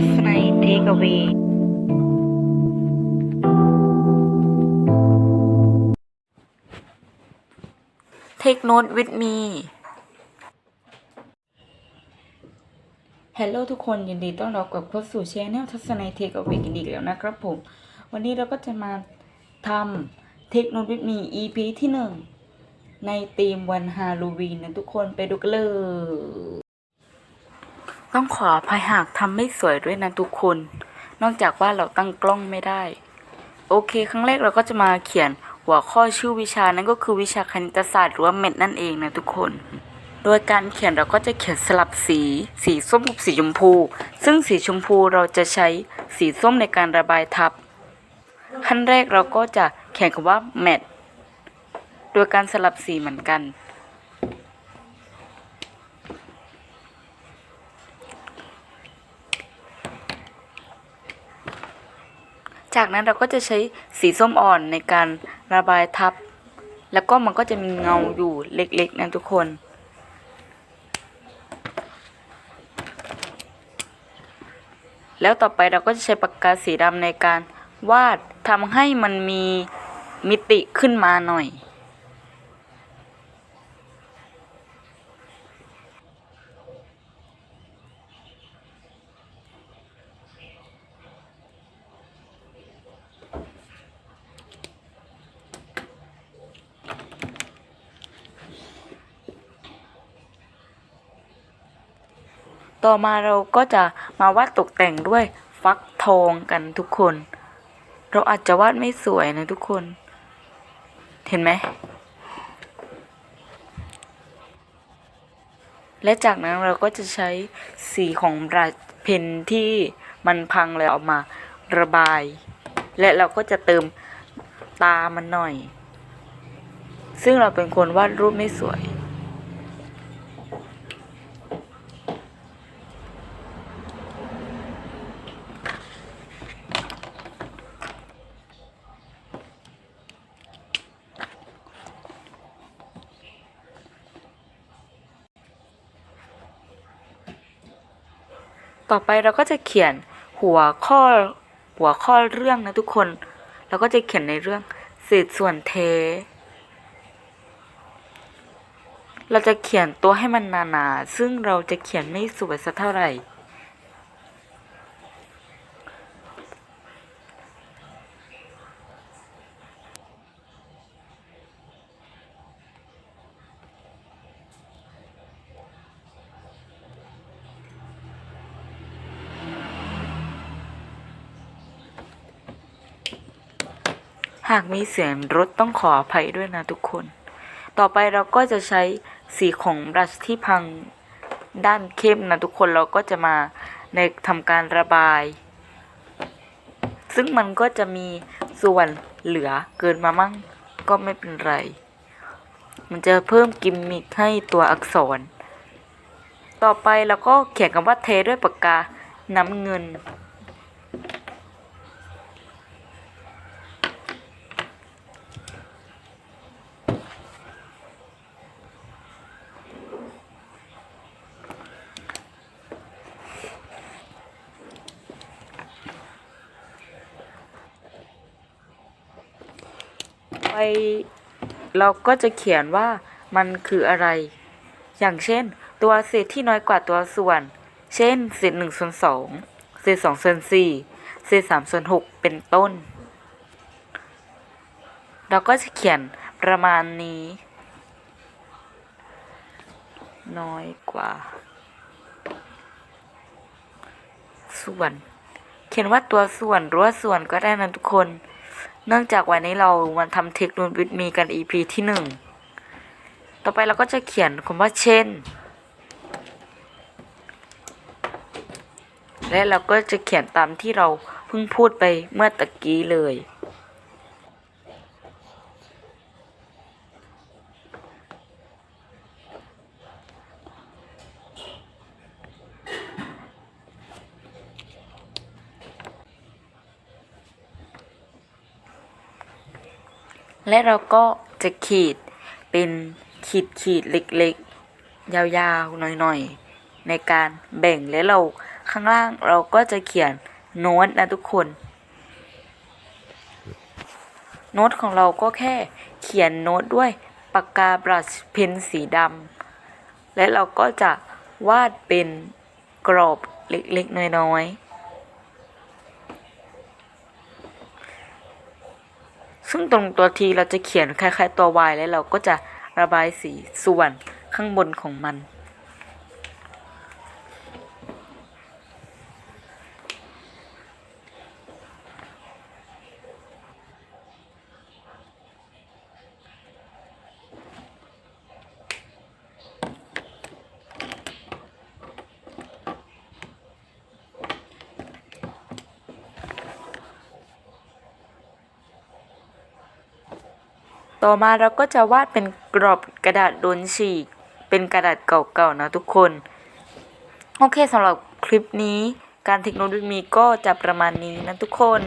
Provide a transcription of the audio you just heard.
ทัศนัยเทคเว Take note with me ฮัลโหลทุกคนยินดีต้อนรับกลับเข้าสู่ช anel ทัศนัยเทคเอาไว้กันอีกแล้วนะครับผม วันนี้เราก็จะมาทำ Take note with me EP ที่หนึ่งในธีมวันฮาโลวีนนะทุกคนไปดูกันเลย ต้องขออภัยหากทำไม่สวยด้วยนะทุกคน นอกจากว่าเราตั้งกล้องไม่ได้ โอเค ครั้งแรกเราก็จะมาเขียนหัวข้อชื่อวิชานั่นก็คือวิชาคณิตศาสตร์หรือว่าเม็ดนั่นเองนะทุกคน โดยการเขียนเราก็จะเขียนสลับสี สีส้มกับสีชมพู ซึ่งสีชมพูเราจะใช้สีส้มในการระบายทับ ขั้นแรกเราก็จะเขียนคำว่าแมทโดยการสลับสีเหมือนกัน จากนั้นเราก็จะใช้สีส้มอ่อนในการระบายทับ แล้วก็มันก็จะมีเงาอยู่เล็กๆนะทุกคน แล้วต่อไปเราก็จะใช้ปากกาสีดำในการวาดทำให้มันมีมิติขึ้นมาหน่อย ต่อมาเราก็จะมาวาดตกแต่งด้วยฟักทองกันทุกคน เราอาจจะวาดไม่สวยนะทุกคน เห็นไหม และจากนั้นเราก็จะใช้สีของราเพนที่มันพังแล้วเอามาระบาย และเราก็จะเติมตามันหน่อย ซึ่งเราเป็นคนวาดรูปไม่สวย ต่อไปเราก็จะเขียนหัวข้อหัวข้อเรื่องนะทุกคน เราก็จะเขียนในเรื่องสืบส่วนเท เราจะเขียนตัวให้มันหนาๆ ซึ่งเราจะเขียนไม่สวยสักเท่าไหร่ หากมีเสียงรถต้องขออภัยด้วยนะทุกคน ต่อไปเราก็จะใช้สีของบรัชที่พังด้านเข้มนะทุกคนเราก็จะมาในทำการระบาย ซึ่งมันก็จะมีส่วนเหลือเกินมามั่งก็ไม่เป็นไร มันจะเพิ่มกิมมิคให้ตัวอักษร ต่อไปเราก็เขียนคำว่าเทด้วยปากกาน้ำเงิน เราก็จะเขียนว่ามันคืออะไร อย่างเช่น ตัวเศษที่น้อยกว่าตัวส่วน เช่น เศษหนึ่งส่วนสองเศษสองส่วนสี่เศษสามส่วนหกเป็นต้น เราก็จะเขียนประมาณนี้ น้อยกว่า ส่วน เขียนว่าตัวส่วนหรือว่าส่วนก็ได้นะทุกคน เนื่องจากวันนี้เรามันทำเทคโนโลยีมีกัน EP ที่หนึ่งต่อไปเราก็จะเขียนคำว่าเช่น และเราก็จะเขียนตามที่เราเพิ่งพูดไปเมื่อตะกี้เลย และเราก็จะขีดเป็นขีดขีดเล็กๆ ยาวๆ หน่อยๆ ในการแบ่งและเราข้างล่างเราก็จะเขียนโน้ตนะทุกคน โน้ตของเราก็แค่เขียนโน้ตด้วยปากกาบรัชเพนสีดำและเราก็จะวาดเป็นกรอบเล็กๆ น้อยๆ ซึ่งตรงตัวทีเราจะเขียนคล้ายๆตัว Y แล้วเราก็จะระบายสีส่วนข้างบนของมัน ต่อมาเราก็จะวาดเป็นกรอบกระดาษโดนฉีก เป็นกระดาษเก่าๆนะทุกคน โอเคสำหรับคลิปนี้การเทคโนโลยีมีก็จะประมาณนี้นะทุกคน